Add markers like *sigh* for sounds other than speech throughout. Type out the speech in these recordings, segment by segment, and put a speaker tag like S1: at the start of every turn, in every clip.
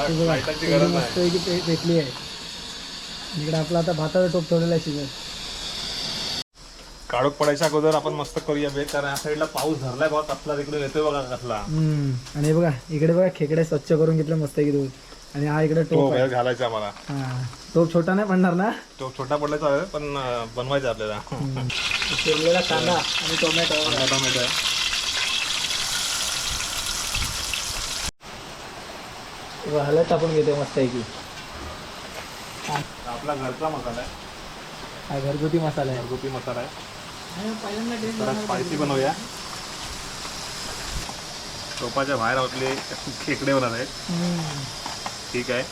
S1: हे बघा,
S2: गरज नाही.
S1: पे- पेटली आहे. इकडे आपला आता भाताचा टोप ठेवलेला आहे शिजत
S2: काळोख पडायच्या अगोदर आपण मस्त करूया बेत कारण या साईडला पाऊस धरलाय बघा कसला तिकडे येतोय बघा कसला.
S1: हम्म. आणि हे बघा इकडे बघा खेकडे स्वच्छ करून घेतले मस्त की दूध आणि हा इकडे
S2: तो
S1: टोप आहे.
S2: वेळ घालायचा आम्हाला.
S1: हा. टोप छोटा नाही पडणार ना?
S2: तो छोटा पडलाय चालेल पण अं, बनवायचा आपल्याला. *laughs*
S1: शिरलेला कांदा आणि टोमॅटो.
S2: टोमॅटो. आहे.
S1: हलत टाकून घेते मस्त की
S2: आपला घरचा मसाला आहे.
S1: हा घरगुती मसाला आहे.
S2: घरगुती मसाला आहे. जरा स्पायसी बनवूया. टोपाच्या बाहेर आपले खेकडे होणार आहेत. ठीक आहे.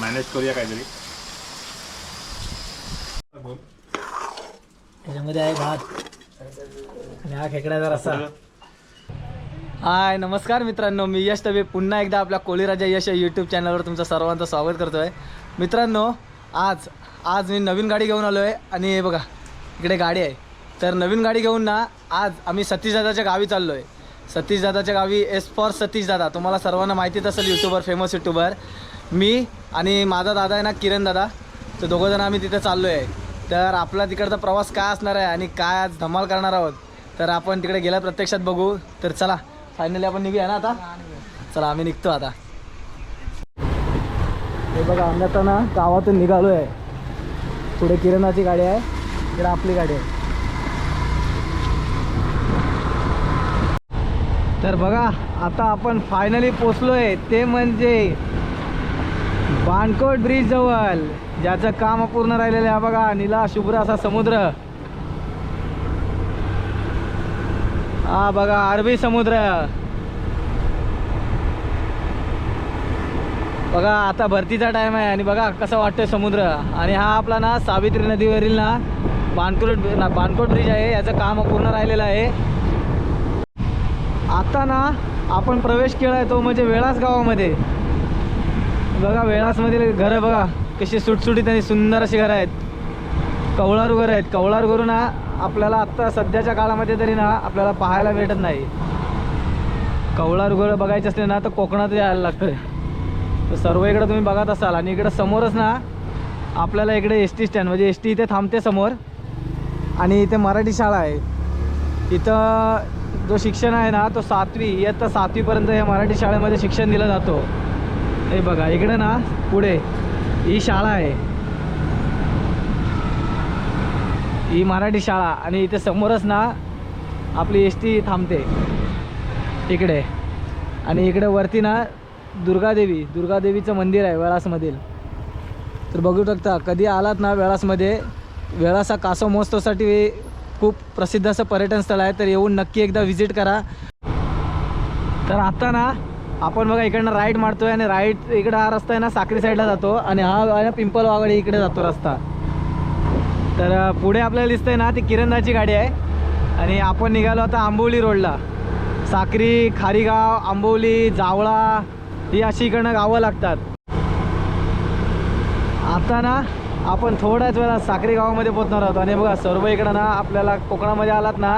S2: मॅनेज करूया काहीतरी.
S1: त्याच्यामध्ये आहे भात. आणि हा खेकड्याचा रस्सा. हाय नमस्कार मित्रांनो. मी यश तबे. पुन्हा एकदा आपल्या कोळीराजा यश या यूट्यूब चॅनलवर तुमचं सर्वांचं स्वागत करतो आहे मित्रांनो आज आज मी नवीन गाडी घेऊन आलो आहे आणि हे बघा इकडे गाडी आहे. तर नवीन गाडी घेऊन ना आज आम्ही सतीशदादाच्या गावी चाललो आहे सतीशदादाच्या गावी एस फॉर सतीशदादा तुम्हाला सर्वांना माहितीच असेल यूट्यूबर फेमस यूट्यूबर मी आणि माझा दादा आहे ना किरण दादा. तर दोघंजण आम्ही तिथे चाललो आहे तर आपला तिकडचा प्रवास काय असणार आहे आणि काय आज धमाल करणार आहोत तर आपण तिकडे गेल्या प्रत्यक्षात बघू. तर चला फायनली आपण निघूया ना आता? चला आम्ही निघतो आता. हे बघा आम्ही आता ना गावातून निघालो आहे पुढे किरणाची गाडी आहे. इकडे आपली गाडी आहे. तर बघा आता आपण फायनली पोचलो आहे ते म्हणजे बाणकोट ब्रिज जवळ. ज्याचं काम पूर्ण राहिलेलं आहे बघा निला शुभ्र असा समुद्र. हा बघा अरबी समुद्र. बघा आता भरतीचा टाइम आहे आणि बघा कसं वाटतंय समुद्र. आणि हा आपला ना सावित्री नदीवरील ना बाणकोट ना बाणकोट ब्रिज आहे. याचं काम पूर्ण राहिलेलं आहे. आता ना आपण प्रवेश केला आहे तो म्हणजे वेळास गावामध्ये. बघा वेळासमधील घरं बघा कशी सुटसुटीत आणि सुंदर अशी घरं आहेत. कवळारू घरं आहेत कवळारू ना आपल्याला आत्ता सध्याच्या काळामध्ये तरी ना आपल्याला पाहायला भेटत नाही. कवळारू घरं बघायचे असले ना तर कोकणात यायला लागतं तर सर्व इकडं तुम्ही बघत असाल आणि इकडं समोरच ना आपल्याला इकडे एस टी स्टँड म्हणजे एस टी इथे थांबते समोर. आणि इथे मराठी शाळा आहे. इथं जो शिक्षण आहे ना तो सातवी इयत्ता सातवीपर्यंत या मराठी शाळेमध्ये शिक्षण दिलं जातो. हे बघा इकडे ना पुढे ही शाळा आहे. ही मराठी शाळा आणि इथे समोरच ना आपली एस टी थांबते. इकडे. आणि इकडे वरती ना दुर्गादेवी. दुर्गादेवीचं मंदिर आहे वेळासमधील. तर बघू शकता कधी आलात ना वेळासमध्ये वेळासा कासव महोत्सवासाठी खूप प्रसिद्ध असं पर्यटन स्थळ आहे तर येऊन नक्की एकदा व्हिजिट करा. तर आता ना आपण बघा इकडनं राईट मारतोय आणि राईट इकडं हा रस्ता आहे ना साक्री साईडला जातो आणि हा पिंपल वागडे इकडे जातो रस्ता. तर पुढे आपल्याला दिसतंय ना ती किरणदाची गाडी आहे. आणि आपण निघालो आता आंबोली रोडला. साक्री खारीगाव आंबोली जावळा ही अशी इकडनं गावं लागतात. आता ना आपण थोड्याच वेळा साक्री गावामध्ये पोचणार आहोत. आणि बघा सर्व इकडं ना आपल्याला कोकणामध्ये आलात ना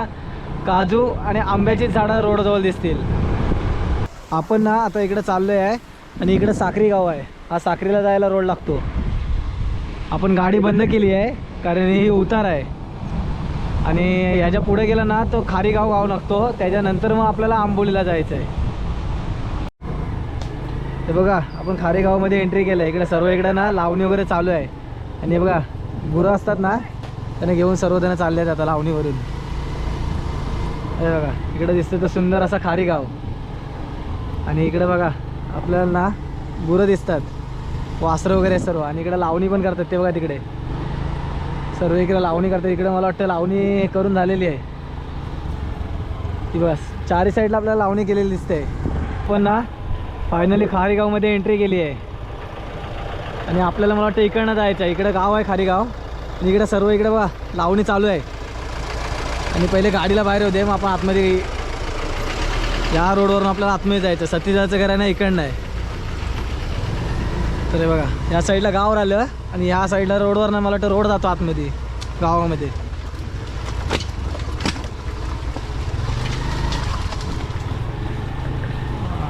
S1: काजू आणि आंब्याची झाडं रोडजवळ दिसतील. आपण ना आता इकडं चाललो आहे आणि इकडं साक्री गाव आहे. हा साक्रीला जायला रोड लागतो. आपण गाडी बंद केली आहे. कारण ही उतार आहे. आणि ह्याच्या पुढे गेलं ना तो खारीगाव गाव लागतो. त्याच्यानंतर मग आपल्याला आंबोलीला जायचं आहे. हे बघा आपण खारेगावमध्ये एंट्री केलं इकडे सर्व इकडे ना लावणी वगैरे चालू आहे. आणि हे बघा गुरं असतात ना त्यांना घेऊन सर्वजण चालले आहेत आता लावणीवरून. हे बघा इकडे दिसतं तर सुंदर असा खारीगाव आणि इकडे बघा आपल्याला ना गुरं दिसतात. वासरं वगैरे सर्व. आणि इकडे लावणी पण करतात ते बघा तिकडे. सर्व इकडे लावणी करतात. इकडे मला वाटतं लावणी करून झालेली आहे. ती बस. चारी साईडला आपल्याला लावणी केलेली दिसते. पण ना फायनली खारीगावमध्ये एंट्री केली आहे. आणि आपल्याला मला वाटतं इकडनं जायचं आहे. इकडं गाव आहे खारीगाव. आणि इकडं सर्व इकडे बघा लावणी चालू आहे. आणि पहिले गाडीला बाहेर होते मग आपण आतमध्ये या रोडवरून आपल्याला आतमध्ये जायचं. सतीजाचं घर आहे ना इकडनं आहे. तर हे बघा या साईडला गाव राहिलं आणि या साईडला रोडवर ना मला वाटतं रोड जातो आतमध्ये गावामध्ये.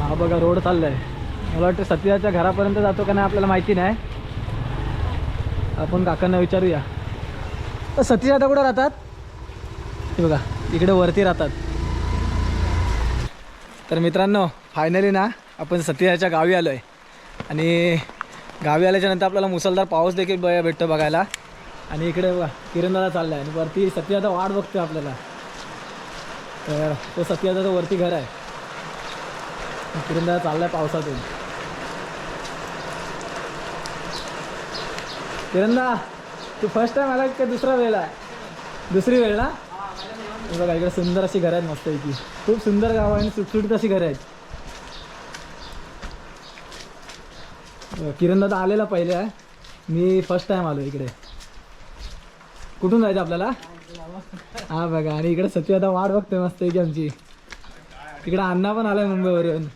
S1: हा बघा रोड चाललाय. मला वाटतं सतीदाच्या घरापर्यंत जातो का नाही आपल्याला माहिती नाही. आपण काकांना विचारूया. तर सतीश आता कुठं राहतात? हे बघा इकडे वरती राहतात. तर मित्रांनो फायनली ना आपण सतीदाच्या गावी आलो आहे आणि गावी आल्याच्यानंतर आपल्याला मुसळधार पाऊस देखील भेटतो बघायला. आणि इकडे बघा किरणदादा चालला आहे आणि वरती सतीदादा वाट बघतोय आपल्याला. तर तो सतीदादाचं वरती घर आहे. किरणदादा चाललाय पावसातून. किरणदा तू फर्स्ट टाइम आला का दुसरा वेळ आहे दुसरी वेळ ना? बघा इकडे सुंदर अशी घरं आहेत मस्तपैकी. खूप सुंदर गाव आहे आणि सुटसुटीत अशी घरं आहेत. बघा, किरणदादा आलेला पहिले आहे मी फर्स्ट टाइम आलो इकडे. कुठून जायचं आपल्याला? हा बघा आणि इकडे सत्य आता वाट बघतोय मस्त की आमची. तिकडे अण्णा पण आलाय मुंबईवरून.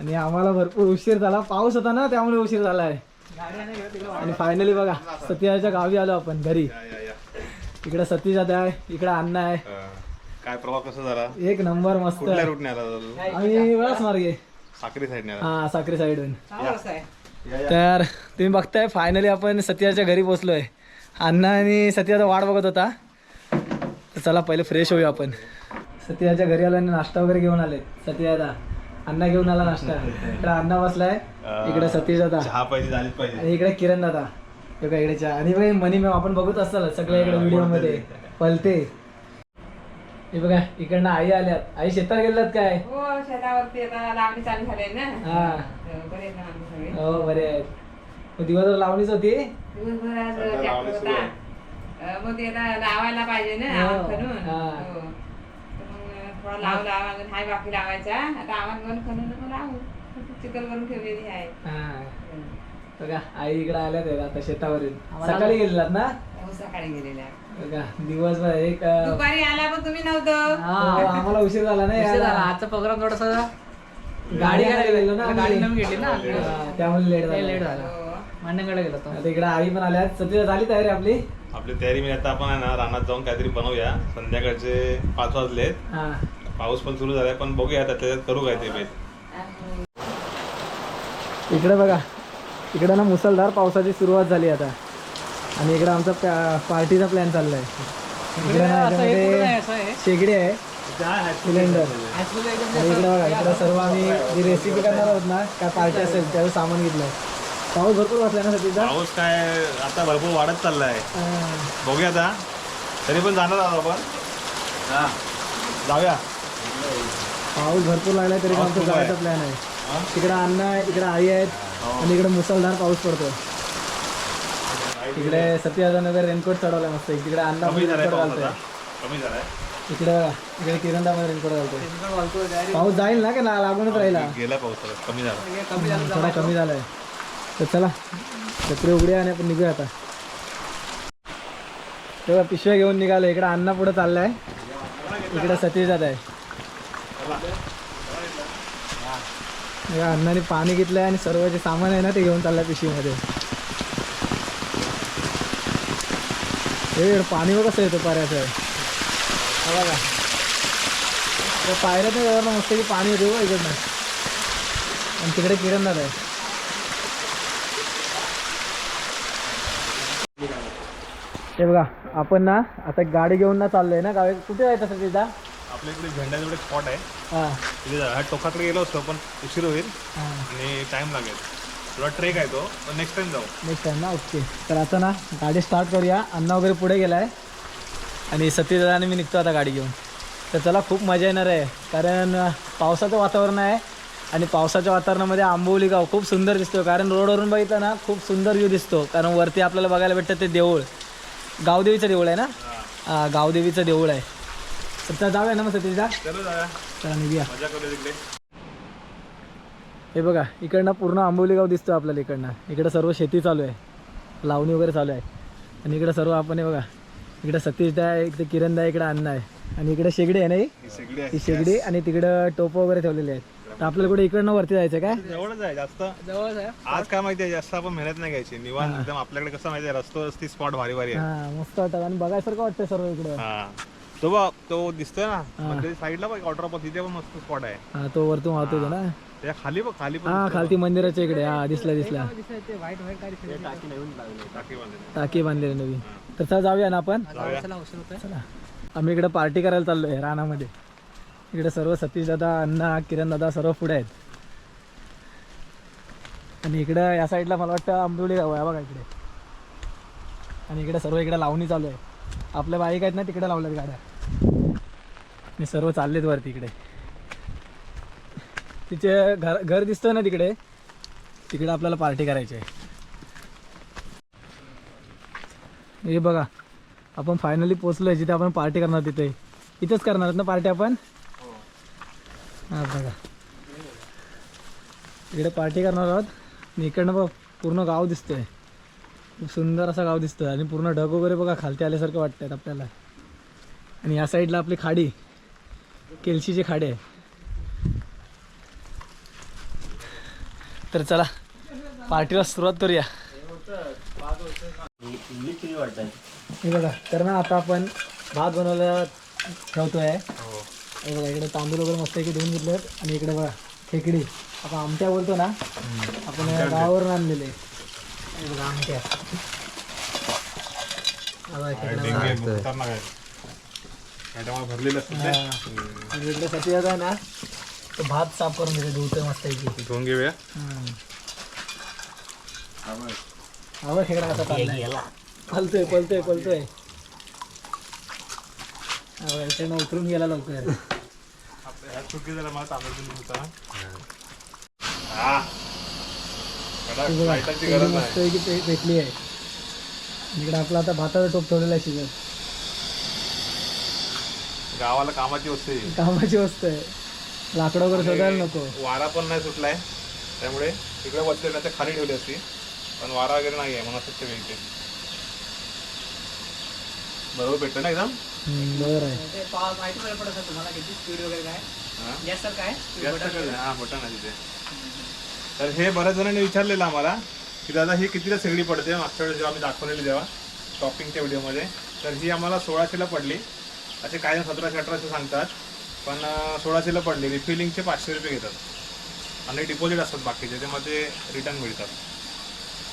S1: आणि आम्हाला भरपूर उशीर झाला. पाऊस होता ना त्यामुळे उशीर झालाय. आणि फायनली बघा सत्याच्या गावी आलो आपण घरी. इकडे सतीश दादा आहे इकडे अण्णा आहे.
S2: काय प्रभाव कसा झाला?
S1: एक नंबर मस्त.
S2: कुठल्या रूटने आला दादा?
S1: आम्ही वेळाच मार्गे
S2: साक्री साईडने आला.
S1: हा साखरे साईडून. तर तुम्ही बघताय फायनली आपण सत्याच्या घरी पोचलोय अण्णा आणि सत्याचा वाट बघत होता. तर चला पहिले फ्रेश होऊया आपण. सत्याच्या घरी आलो आणि नाश्ता वगैरे घेऊन आले. सत्यादा अण्णा घेऊन आला नाश्ता. इकडे अण्णा बसलाय. इकडे सतीश दादा
S2: चहा पाहिजे झालीच पाहिजे.
S1: आणि इकडे किरण दादा. बघा इकडे चहा. आणि बघा मनी मॅम आपण बघत असाल सगळ्या इकडे व्हिडिओमध्ये. पलते. हे बघा इकडनं आई आल्यात. आई शेतात गेल्यात काय?
S3: हो शेतावरती आता लावणी चालू झाली आहे ना.
S1: हा.
S3: बरे आहेत ना आम्ही सगळे.
S1: हो बरे आहेत. मग दिवसभर लावणीच होती?
S3: दिवसभर आज
S2: सध्या
S3: ट्रॅक्टर
S2: लावणी सुरू
S3: होता.
S2: आहे.
S3: अं, मग ते आता लावायला पाहिजे ना
S1: हो,
S3: आवाज खणून
S1: हा.
S3: हो. तर मग थोडा लाव लावा अजून हाय बाकी लावायचा. आता आवाज करून खणून मग लावू. चिकल करून ठेवलेली आहे.
S1: हा. बघा आई इकडे आल्यात आहेत आता शेतावरून. सकाळी गेलेलात ना?
S3: हो, सकाळी गेलेल्या
S1: बघा दिवसभर एक
S3: दुपारी आला पण तुम्ही नव्हतं.
S1: हो, आम्हाला उशीर झाला नाही.
S4: आजचा प्रोग्राम थोडासा
S1: गाडी आणायला गेलो ना
S4: गाडी
S1: आम्ही.
S4: नवीन घेतली ना.
S1: हा, त्यामुळे लेट झाला.
S4: लेट झाला.
S3: हो.
S4: मांडणकडे गेलो होतो.
S1: आता इकडे आई पण आल्यात सध्या झाली तयारी आपली?
S2: आपली तयारी मी आता आपण आहे ना रानात जाऊन काहीतरी बनवूया. संध्याकाळचे पाच वाजलेत.
S1: हा.
S2: पाऊस पण सुरू झालाय पण बघूया आता त्याच्यात करू काय ते
S1: इकडे बघा. इकडे ना मुसळधार पावसाची सुरुवात झाली आता. आणि इकडे आमचा पार्टीचा प्लॅन चाललाय.
S4: आहे
S1: शेगडी आहे. सिलेंडर. आणि इकडे बघा इकडे सर्व आम्ही जी रेसिपी करणार आहोत ना काय पार्टी असेल त्याचं सामान घेतलंय. पाऊस भरपूर वाटलाय ना सतीचा
S2: पाऊस काय आता भरपूर वाढत चाललाय. बघूया आता तरी पण जाणार आहोत आपण. हा. जाऊया.
S1: पाऊस भरपूर लागलाय तरी आमचा. जायचा प्लॅन आहे.
S2: हा?
S1: तिकडे अण्णा आहे इकडे आई आहेत आणि इकडे मुसळधार पाऊस पडतो इकडे सत्याचा नगर रेनकोट चढवलाय मस्त. तिकडे अण्णा
S2: कमी झालाय
S1: रेनकोट
S2: पाऊस
S1: घालतोय.
S2: आता कमी झालाय.
S1: इकडे बघा, इकडे किरणदा मध्ये रेनकोट घालतोय. पाऊस जाईल ना का ला- लागूनच राहिला.
S2: गेला पाऊस आता, कमी झाला.
S1: थोडा कमी झालाय. तर चला छत्री उघड्या आणि आपण निघूया आता. तेव्हा पिशव्या घेऊन निघाले. इकडे अण्णा पुढे चाललाय. इकडे सतीश जात आहे. या अण्णाने पाणी घेतलंय आणि सर्व जे सामान आहे ना ते घेऊन चाललंय पिशवीमध्ये. इकडं पाणी बघ कसं येतं पाऱ्याचं हा बघा. त्या पायऱ्यात नाही मस्त की पाणी येते बघ इकडनं. आणि तिकडे किरण दादा आहे. हे बघा आपण ना आता गाडी घेऊन ना चाललोय ना गावी. कुठे जायचं तिथं?
S2: आपल्या इकडे झेंड्याजवळ स्पॉट आहे.
S1: हां.
S2: तिथे टोकाकडे गेलो असतो पण उशीर होईल. आणि टाइम लागेल. थोडा ट्रेक आहे तो. पण नेक्स्ट टाइम जाऊ.
S1: नेक्स्ट टाइम ना? ओके तर आता ना गाडी स्टार्ट करूया. अण्णा वगैरे पुढे गेलाय. आणि सतीदादा आणि मी निघतो आता गाडी घेऊन. तर चला खूप मजा येणार आहे. कारण पावसाचं वातावरण आहे. आणि पावसाच्या वातावरणामध्ये आंबोली गाव खूप सुंदर दिसतो कारण रोडवरून बघितलं ना खूप सुंदर व्ह्यू दिसतो. कारण वरती आपल्याला बघायला भेटतं ते देऊळ. गावदेवीचं देऊळ आहे ना? हां. गावदेवीचं देऊळ आहे. तर जाऊया ना मग सतीशदा? चलो निघूया. हे बघा इकडनं पूर्ण आंबोली गाव दिसतो आपल्याला इकडनं. इकडं सर्व शेती चालू आहे. लावणी वगैरे चालू आहे. आणि इकडं सर्व आपण हे बघा इकडे सतीश आहे इकडे किरण आहे इकडे अण्णा आहे. आणि इकडे शेगडी आहे ना ही? शेगडी आणि तिकडं टोप वगैरे ठेवलेले आहेत. तर आपल्याला कुठे इकडनं वरती जायचं काय
S2: जवळच आहे जास्त.
S4: जवळच आहे?
S2: आज काय माहिती आहे जास्त आपण मेहनत नाही घ्यायची. निवांत एकदम आपल्याकडे कसं माहिती आहे रस्तो रस्ती स्पॉट भारी भारी आहे.
S1: हां मस्त वाटतं. आणि बघायसारखं वाटतं सर्व इकडं.
S2: तो बघ तो दिसतोय ना. साईडला बघ पण तिथे पण मस्त स्पॉट आहे.
S1: तो वरतून वाहतो तो ना?
S2: त्या खाली बघ खाली पण
S1: हा खालती मंदिराच्या इकडे. हा दिसला दिसला.
S2: टाकी बांधलेली.
S1: टाकी बांधलेली नवी. तर चला जाऊया ना आपण?
S4: चला
S1: आम्ही इकडे पार्टी करायला चाललोय रानामध्ये. इकडे सर्व सतीश दादा अण्णा किरण दादा सर्व पुढे आहेत. आणि इकडं या साईडला मला वाटतं आंबोली गाव आहे बघा इकडे. आणि इकडे सर्व इकडे लावणी चालू आहे. आपल्या बाईक आहेत ना तिकडे लावल्यात गाड्या. आणि सर्व चाललेत वरती इकडे. तिचे घर घर दिसतंय ना तिकडे? तिकडे आपल्याला पार्टी करायची आहे. हे बघा आपण फायनली पोचलोय जिथे आपण पार्टी करणार तिथे. इथंच करणार आहोत ना पार्टी आपण? हा बघा. इकडे पार्टी करणार आहोत. आणि इकडनं बघ पूर्ण गाव दिसतोय. खूप सुंदर असं गाव दिसतोय आणि पूर्ण ढग वगैरे बघा खालती आल्यासारखं वाटतात आपल्याला. आणि या साईडला आपली खाडी केलशीची खाडी आहे. तर चला पार्टीला सुरुवात करूया. हे बघा तर ना आता आपण भात बनवायला ठेवतोय.
S2: हो.
S1: बघा इकडे तांदूळ वगैरे मस्त की धुवून घेतले आणि इकडे बघा खेकडी. आपण आमट्या बोलतो ना आपण गावावरून आणलेले. हे बघा आमट्या.
S2: भरलेलं असतं ते.
S1: आणि इकडे सती आहे ना तो भात साफ करून घेते धुवतोय मस्त की
S2: धुवून घेऊया.
S1: हा बघ खेकडा कसा चाललाय? पलतोय पलतोय पलतोय. हा उतरून गेला लवकर.
S2: चुकी मला तांदूळ होता
S1: मस्त आहे की पे- पेटली आहे. इकडे आपला आता भाताचा टोप ठेवलेला आहे शिजत.
S2: गावाला कामाची वस्ती आहे.
S1: कामाची वस्तू आहे. लाकडं वगैरे शोधायला नको.
S2: वारा पण नाही सुटलाय. त्यामुळे इकडे बसले नाही तर खाली ठेवली असती. पण वारा वगैरे नाही आहे म्हणून असं ते इथे बरोबर भेटतं ना एकदम
S1: हम्म, बरोबर आहे.
S4: ते पा- माहिती वगैरे पडत असेल तुम्हाला किती स्पीड वगैरे काय?
S2: हा?
S4: गॅस तर काय?
S2: जास्त काय नाही. हा बटन आहे तिथे. तर हे बऱ्याच जणांनी विचारलेलं आम्हाला की दादा ही कितीला सगळी पडते? मागच्या वेळेस जेव्हा आम्ही दाखवलेली तेव्हा शॉपिंगच्या व्हिडिओमध्ये तर ही आम्हाला सोळाशेला पडली. असे काही जण सतराशे अठराशे सांगतात. पण सोळाशेला पडली. रिफिलिंगचे पाचशे रुपये घेतात. आणि डिपॉझिट असतात बाकीचे ते मध्ये रिटर्न मिळतात.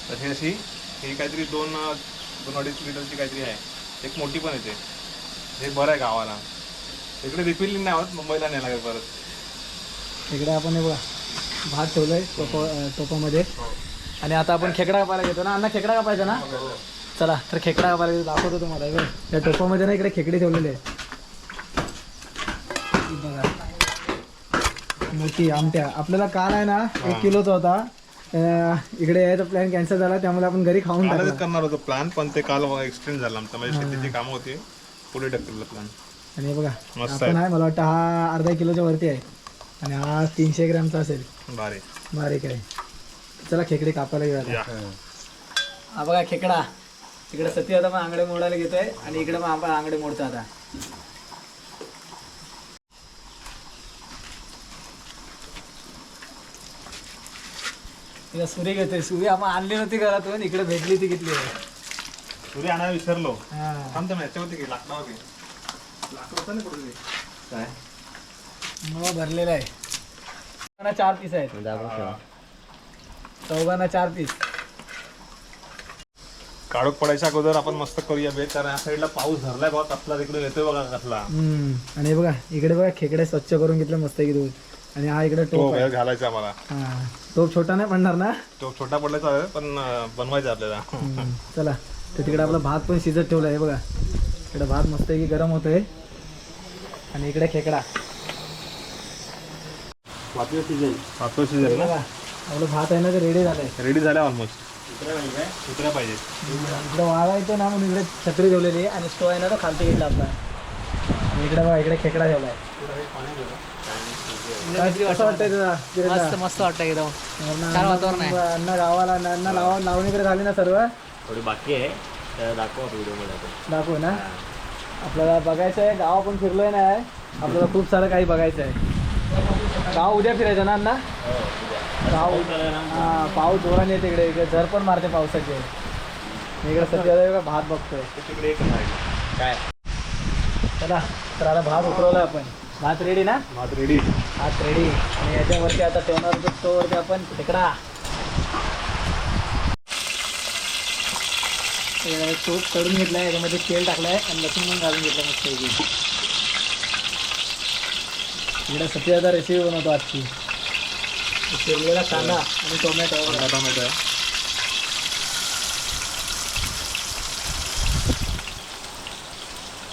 S2: तर हे अशी ही काहीतरी दोन दोन अडीच लिटरची काहीतरी आहे. एक मोठी पण येते. हे बरं आहे गावाला. इकडे रिफिलिंग नाही होत मुंबईला नाही लागेल परत.
S1: इकडे आपण हे बघा भात ठेवलाय टोप टोपामध्ये. आणि आता आपण खेकडा कापायला घेतो ना. अण्णा खेकडा कापायचा ना? चला तर खेकडा कापायला दाखवतो तुम्हाला. हे. या टोपामध्ये ना इकडे खेकडे ठेवलेले आहे. ही बघा. मोठी आमट्या. आपल्याला काल आहे ना एक किलोचा होता. अं, इकडे यायचा प्लॅन कॅन्सल झाला त्यामुळे आपण घरी खाऊन टाकला.
S2: कालच करणार होतो प्लॅन पण ते काल एक्सटेंड झालं आमचं. म्हणजे शेतीची कामं होती. पुढे ढकललं प्लॅन
S1: आणि हे बघा
S2: मस्त
S1: आपण आहे. मला वाटतं हा अर्धा किलोच्या वरती आहे. आणि हा तीनशे ग्रॅमचा असेल.
S2: भारी
S1: बारीक आहे. चला खेकडे कापायला घेऊया आता.
S2: या.
S1: हा बघा खेकडा. तिकडे सती आता मग आंगडे मोडायला घेतोय आणि इकडे मग आपण आंगडे मोडतो आता. तिला सुरी घेतोय. सुरी आपण आणली नव्हती घरातून इकडे भेटली ती घेतली.
S2: सूर्य आणायला विसरलो.
S1: हा.
S2: थांबतो ना याच्यावरती घे लाकडावरती लाकूड होतं ना कुठे ते? काय?
S1: मग भरलेला आहे. चौघांना चार पीस आहेत. चौघांना चार पीस.
S2: काळोख पडायच्या अगोदर आपण मस्त करूया बेत कारण या साईडला पाऊस धरलाय बघा कसला तिकडे येतोय बघा कसला.
S1: आणि हे बघा इकडे बघा खेकडे स्वच्छ करून घेतले मस्त की दूध आणि हा इकडे टोप आहे.
S2: वेळ घालायचा आम्हाला.
S1: हा. टोप छोटा नाही पडणार ना?
S2: तो छोटा पडला चालेल पण अं, बनवायचा आपल्याला.
S1: हम्म. चला तर तिकडे आपला भात पण शिजत ठेवला आहे बघा. इकडे भात मस्त की गरम होतोय. आणि इकडे खेकडा. बघा आपलं भात आहे ना ते रेडी झालंय.
S2: रेडी झाल्या ऑलमोस्ट पाहिजे.
S1: इकडे वाळा येतो ना म्हणून इकडे छत्री ठेवलेली आहे आणि स्टो आहे ना तो खालती घेतला आपला. आणि इकडे बघा इकडे खेकडा ठेवलाय काय- कसं वाटतंय तुला किरणला?
S4: मस्त मस्त वाटतं एकदम.
S1: अण्णा-
S4: छान वातावरण आहे.
S1: अण्णा गावाला अण्णा लावा लावणीकडे झाली ना सर्व?
S5: थोडी बाकी आहे तर दाखवा व्हिडिओमध्ये आपण
S1: दाखवू ना. आपल्याला बघायचं आहे गाव पण फिरलोय ना आपल्याला खूप सारं काही बघायचं आहे. गाव उद्या फिरायचं ना अण्णा? गाव हा पाऊस जोराने येते इकडे इकडे झर पण मारते पावसाचे. मी इकडे सध्या भात बघतोय.
S2: तिकडे.
S5: काय?
S1: चला तर आता भात उतरवला आपण. भात रेडी ना?
S2: भात रेडी
S1: भात रेडी आणि याच्यावरती आता ठेवणार होतो स्टोवरती आपण. त्याच्यामध्ये तूप कढून घेतलाय. याच्यामध्ये तेल टाकलंय. आणि लसूण पण घालून घेतलं मस्त इकडे सत्याचा रेसिपी बनवतो आजची. चिरलेला कांदा आणि टोमॅटो.
S2: टोमॅटो आहे.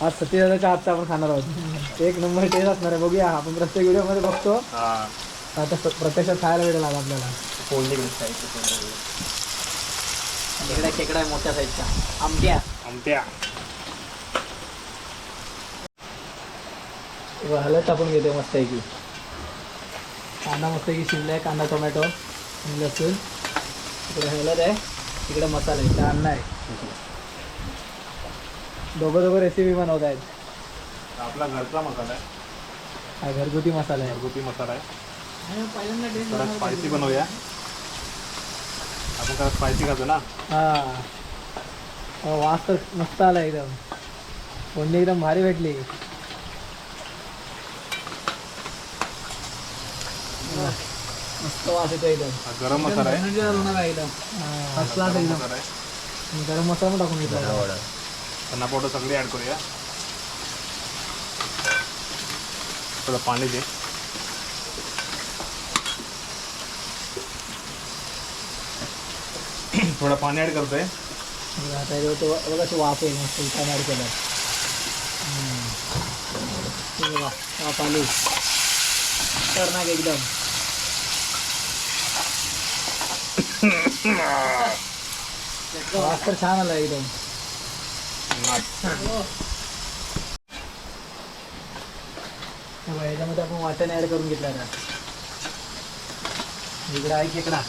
S1: आज सत्यदादाच्या हातचा आपण खाणार आहोत. एक नंबर टेस्ट असणार आहे. बघूया. आपण प्रत्येक व्हिडिओमध्ये बघतो.
S2: हा.
S1: आता स- प्रत्यक्षात खायला भेटेल आज आपल्याला.
S5: फोल्डिंग
S1: इकडे खेकडा आहे मोठ्या साईजचा आमट्या.
S2: आमट्या.
S1: हलत टाकून घेते मस्त आहे की कांदा मस्त आहे की शिजलाय. कांदा टोमॅटो आणि लसूण. इकडे हलत आहे. इकडे मसाला आहे. इकडे अन्न आहे. दोघं दोघं रेसिपी बनवत आहेत
S2: आपला घरचा मसाला आहे.
S1: हा घरगुती मसाला आहे.
S2: घरगुती मसाला आहे.
S1: पहिल्यांदा
S2: जरा स्पायसी बनवूया. आपण जरा स्पायसी खातो ना?
S1: हा. अहो, वास तर मस्त आला एकदम. फोडणी एकदम भारी भेटली. मस्त वास येतो एकदम.
S2: हा गरम मसाला आहे.
S1: क्लास एकदम.
S2: मसाला आहे.
S1: गरम मसाला पण टाकून घेतला.
S2: त्यांना पोटं सगळी ॲड करूया. थोडं पाणी दे. *clears throat* थोडं पाणी ॲड करतोय.
S1: आता बघा वाफ येईल मस्त इथं ॲड केलं. वाफ आली. एकदम. *clears throat* वास तर छान आला एकदम. याच्यामध्ये आपण वाटण ऍड करून घेतलं आता. इकडे आहे खेकडा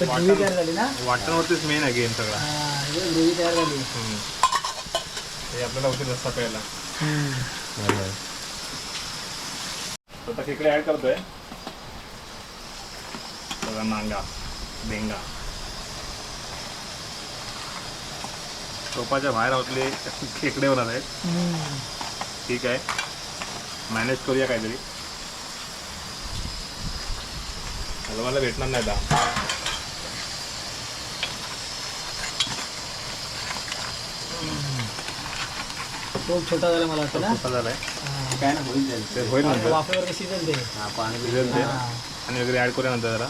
S1: ग्रेव्ही तयार झाली ना?
S2: वाटणवरतीच मेन आहे गेम सगळा.
S1: हा ग्रेव्ही तयार झाली.
S2: हे आपल्याला होते रस्ता प्यायला. आता खेकडे ॲड करतोय. बघा नांगा बेंगा टोपाच्या बाहेर आवतले खेकडे *laughs* होणार आहेत. ठीक आहे. मॅनेज करूया काहीतरी. हलवायला भेटणार नाही आता.
S1: खूप छोटा झाला मला वाटतं ना?
S2: कसा झालाय.
S5: काय ना होईल
S2: ते. होईल नंतर.
S1: वाफेवर शिजेल ते
S5: हा पाणी
S2: ते. आणि वगैरे ॲड करूया नंतर जरा.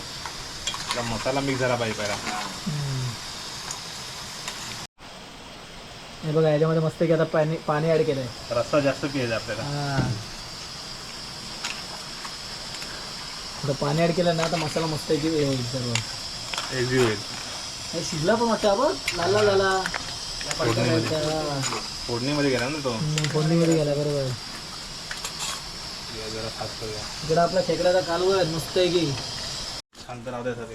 S2: मसाला मिक्स झाला पाहिजे पहिला.
S1: हे बघा याच्यामध्ये मस्त की आता पाणी पाणी ऍड केलंय.
S2: रस्सा जास्त पियायचा आपल्याला.
S1: हा. थोडं पाणी ऍड केलं ना तर मसाला मस्त आहे की हे होईल सर्व.
S2: होईल.
S1: हे शिजला पण मस्त बघ लाल लाल. झाला
S2: फोडणीमध्ये. फोडणीमध्ये गेला ना तो?
S1: फोडणीमध्ये गेला बरोबर.
S2: जरा फास्ट करूया.
S1: इकडं आपला खेकड्याचा कालवण आहे मस्त आहे की.
S2: शांत राहू द्या सर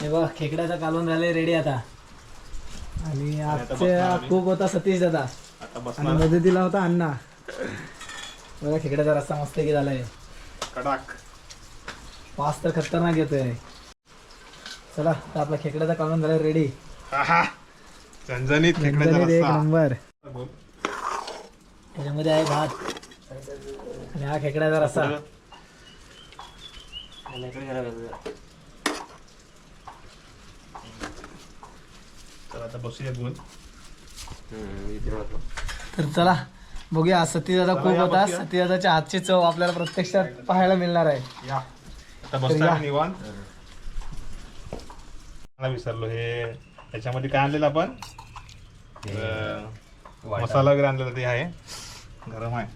S1: हे बघ खेकड्याचा कालवण झाले रेडी आता. आणि आजच्या. खूप होता सतीश दादा.
S2: आता
S1: आणि मदतीला होता अण्णा. बघा खेकड्याचा रस्ता मस्त की झालाय.
S2: कडाक.
S1: पास तर खतरनाक येतोय. चला तर आपला खेकड्याचा कालवण झाला रेडी!
S2: झणझणीत खेकड्याचा
S1: एक नंबर. त्याच्यामध्ये आहे भात. आणि हा खेकड्याचा रस्सा
S2: तर आता बसूया बोल
S1: तर चला बघूया. आज
S2: चला,
S1: खूप होता. सतीदादाच्या हातची चव आपल्याला प्रत्यक्षात पाहायला मिळणार आहे.
S2: या. आता. निवांत. मला विसरलो हे. याच्यामध्ये काय आणलेलं आपण? मसाला वगैरे आणलेला ते आहे. गरम आहे.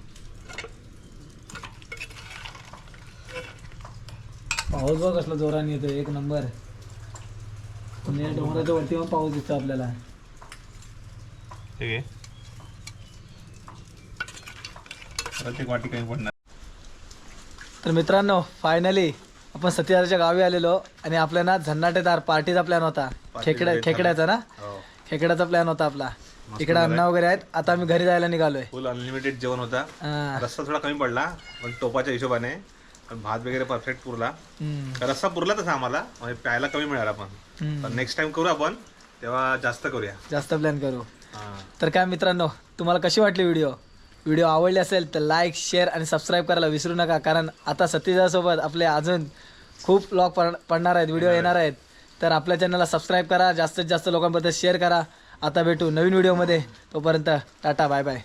S1: पाऊस बघ कसला जोराने येतो एक नंबर. पुणे डोंगराच्या वरती पण पाऊस दिसतो आपल्याला.
S2: ठीक आहे. परत एक वाटी कमी पडणार.
S1: तर मित्रांनो फायनली आपण सतीदादाच्या गावी आलेलो आणि आपल्या ना झन्नाटेदार पार्टीचा प्लॅन होता. खेकड्या खेकड्याचा ना?
S2: हो.
S1: खेकड्याचा प्लॅन होता आपला. इकडे. अण्णा वगैरे आहेत. आता आम्ही घरी जायला निघालोय.
S2: फुल अनलिमिटेड जेवण होता.
S1: हा.
S2: रस्सा थोडा कमी पडला पण टोपाच्या हिशोबाने. पण भात वगैरे परफेक्ट पुरला. रस्सा पुरला तसा आम्हाला. म्हणजे प्यायला कमी मिळाला पण. पण नेक्स्ट टाइम करू आपण तेव्हा जास्त करूया.
S1: जास्त प्लॅन करू. तर काय मित्रांनो तुम्हाला कशी वाटली व्हिडिओ व्हिडिओ आवडली असेल तर लाईक शेअर आणि सबस्क्राईब करायला विसरू नका. कारण आता सतीजासोबत आपले अजून खूप ब्लॉग पडणार आहेत व्हिडिओ येणार आहेत. तर आपल्या चॅनलला सबस्क्राईब करा. जास्तीत जास्त लोकांबद्दल शेअर करा. आता भेटू नवीन व्हिडिओमध्ये तोपर्यंत टाटा बाय बाय